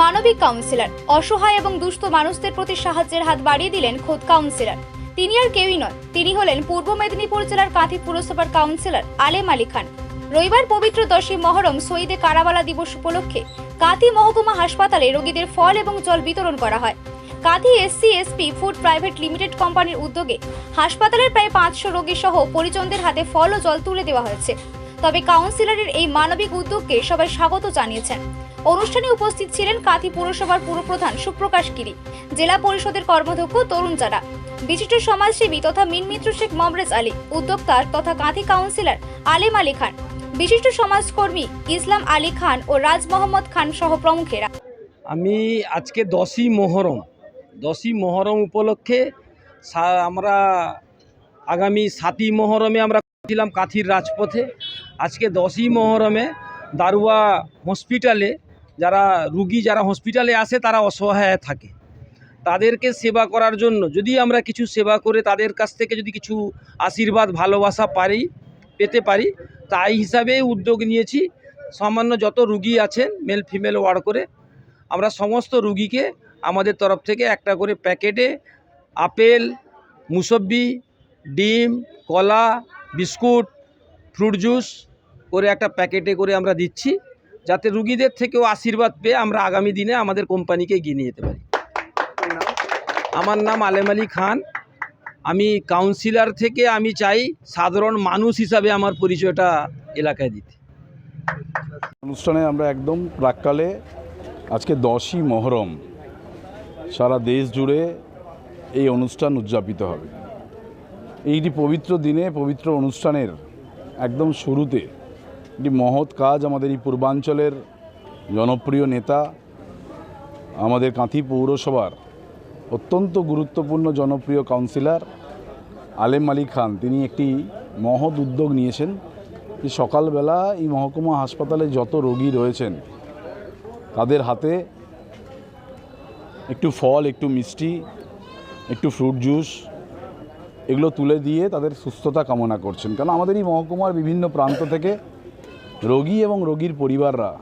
মানবিক কাউন্সিলর। অসহায় এবং দুস্থ মানুষদের প্রতি সাহায্যের হাত বাড়িয়ে দিলেন খোদ কাউন্সিলর। তিনি আর কেউই নয় তিনি হলেন পূর্ব মেদিনীপুর জেলার কাঁথি পুরসভার কাউন্সিলর আলেম আলী খান। রবিবার পবিত্র দশই মহরম শহীদে কারাবালা দিবস উপলক্ষে কাঁথি মহকুমা হাসপাতালে রোগীদের ফল এবং জল বিতরণ করা হয়। Kanthi SC, SP, food private limited কোম্পানির উদ্যোগে হাসপাতালের প্রায় পাঁচশো রোগী সহ পরিজনদের হাতে ফল ও জল তুলে দেওয়া হয়েছে। তবে কাউন্সিলরের এই মানবিক উদ্যোগকে সবাই স্বাগত জানিয়েছেন। অনুষ্ঠানে উপস্থিত ছিলেন কাঁথি পুরসভার পুরপ্রধান সুপ্রকাশ গিরি, জেলা পরিষদের কর্মধ্যক্ষ তরুণ চারা বিশিষ্ট সমাজসেবী তথা মিনমিত্র শেখ মমরেজ আলী উদ্যোক্তা তথা কাঁথি কাউন্সিলর আলেম আলী খান, বিশিষ্ট সমাজকর্মী ইসলাম আলী খান ও রাজ মোহাম্মদ খান সহ প্রমুখেরা। আমি আজকে দশই মহরম দশই মহরম উপলক্ষে আমরা আগামী সাতই মহরমে আমরা ছিলাম কাঁথির রাজপথে। আজকে দশই মহরমে দারুয়া হসপিটালে যারা রুগী যারা হসপিটালে আসে, তারা অসহায় থাকে। তাদেরকে সেবা করার জন্য যদি আমরা কিছু সেবা করে তাদের কাছ থেকে যদি কিছু আশীর্বাদ, ভালোবাসা পারি, পেতে পারি, তাই হিসাবে উদ্যোগ নিয়েছি। সামান্য যত রুগী আছেন মেল ফিমেল ওয়ার্ড করে, আমরা সমস্ত রুগীকে আমাদের তরফ থেকে একটা করে প্যাকেটে আপেল, মুসব্বি, ডিম, কলা, বিস্কুট, ফ্রুট জুস করে একটা প্যাকেটে করে আমরা দিচ্ছি। যাতে রুগীদের থেকেও আশীর্বাদ পেয়ে আমরা আগামী দিনে আমাদের কোম্পানিকে এগিয়ে নিয়ে যেতে পারি। আমার নাম আলেম আলী খান। আমি কাউন্সিলর থেকে আমি চাই সাধারণ মানুষ হিসাবে আমার পরিচয়টা এলাকায় দিতে। অনুষ্ঠানে আমরা একদম প্রাককালে আজকে দশই মহরম সারা দেশ জুড়ে এই অনুষ্ঠান উদযাপিত হবে। এইটি পবিত্র দিনে পবিত্র অনুষ্ঠানের একদম শুরুতে একটি মহৎ কাজ আমাদের এই পূর্বাঞ্চলের জনপ্রিয় নেতা, আমাদের কাঁথি পৌরসভার অত্যন্ত গুরুত্বপূর্ণ জনপ্রিয় কাউন্সিলর আলেম আলী খান। তিনি একটি মহৎ উদ্যোগ নিয়েছেন যে সকালবেলা এই মহকুমা হাসপাতালে যত রোগী রয়েছেন, তাদের হাতে একটু ফল, একটু মিষ্টি, একটু ফ্রুট জুস এগুলো তুলে দিয়ে তাদের সুস্থতা কামনা করছেন। কারণ আমাদের এই মহকুমার বিভিন্ন প্রান্ত থেকে রোগী এবং রোগীর পরিবাররা,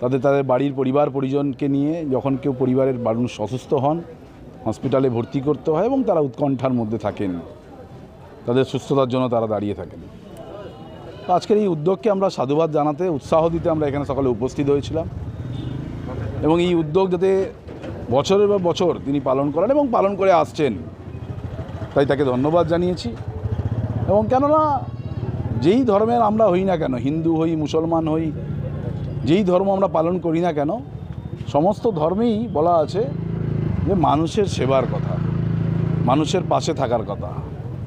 তাদের তাদের বাড়ির পরিবার পরিজনকে নিয়ে যখন কেউ পরিবারের মানুষ অসুস্থ হন, হসপিটালে ভর্তি করতে হয় এবং তারা উৎকণ্ঠার মধ্যে থাকেন। তাদের সুস্থতার জন্য তারা দাঁড়িয়ে থাকেন। আজকের এই উদ্যোগকে আমরা সাধুবাদ জানাতে, উৎসাহ দিতে আমরা এখানে সকালে উপস্থিত হয়েছিলাম। এবং এই উদ্যোগ যাতে বছরের বা বছর তিনি পালন করেন এবং পালন করে আসছেন, তাই তাকে ধন্যবাদ জানিয়েছি। এবং কেননা যেই ধর্মের আমরা হই না কেন, হিন্দু হই, মুসলমান হই, যেই ধর্ম আমরা পালন করি না কেন, সমস্ত ধর্মেই বলা আছে যে মানুষের সেবার কথা, মানুষের পাশে থাকার কথা,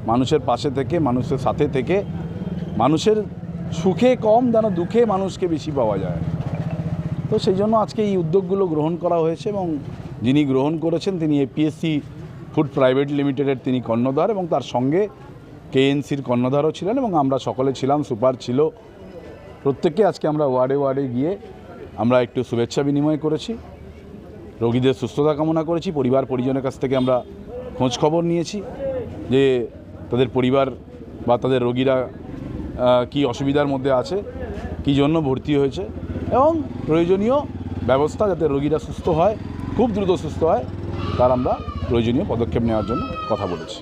মানুষের পাশে থেকে, মানুষের সাথে থেকে, মানুষের সুখে কম যেন দুঃখে মানুষকে বেশি পাওয়া যায়। তো সেই জন্য আজকে এই উদ্যোগগুলো গ্রহণ করা হয়েছে এবং যিনি গ্রহণ করেছেন তিনি এপিএসসি ফুড প্রাইভেট লিমিটেডের তিনি কর্ণধার এবং তার সঙ্গে কেএনসির কর্ণধারও ছিলেন এবং আমরা সকলে ছিলাম, সুপার ছিল। প্রত্যেককে আজকে আমরা ওয়ার্ডে ওয়ার্ডে গিয়ে আমরা একটু শুভেচ্ছা বিনিময় করেছি, রোগীদের সুস্থতা কামনা করেছি, পরিবার পরিজনের কাছ থেকে আমরা খোঁজ খবর নিয়েছি যে তাদের পরিবার বা তাদের রোগীরা কি অসুবিধার মধ্যে আছে, কী জন্য ভর্তি হয়েছে এবং প্রয়োজনীয় ব্যবস্থা যাতে রোগীরা সুস্থ হয়, খুব দ্রুত সুস্থ হয়, তার আমরা প্রয়োজনীয় পদক্ষেপ নেওয়ার জন্য কথা বলেছি।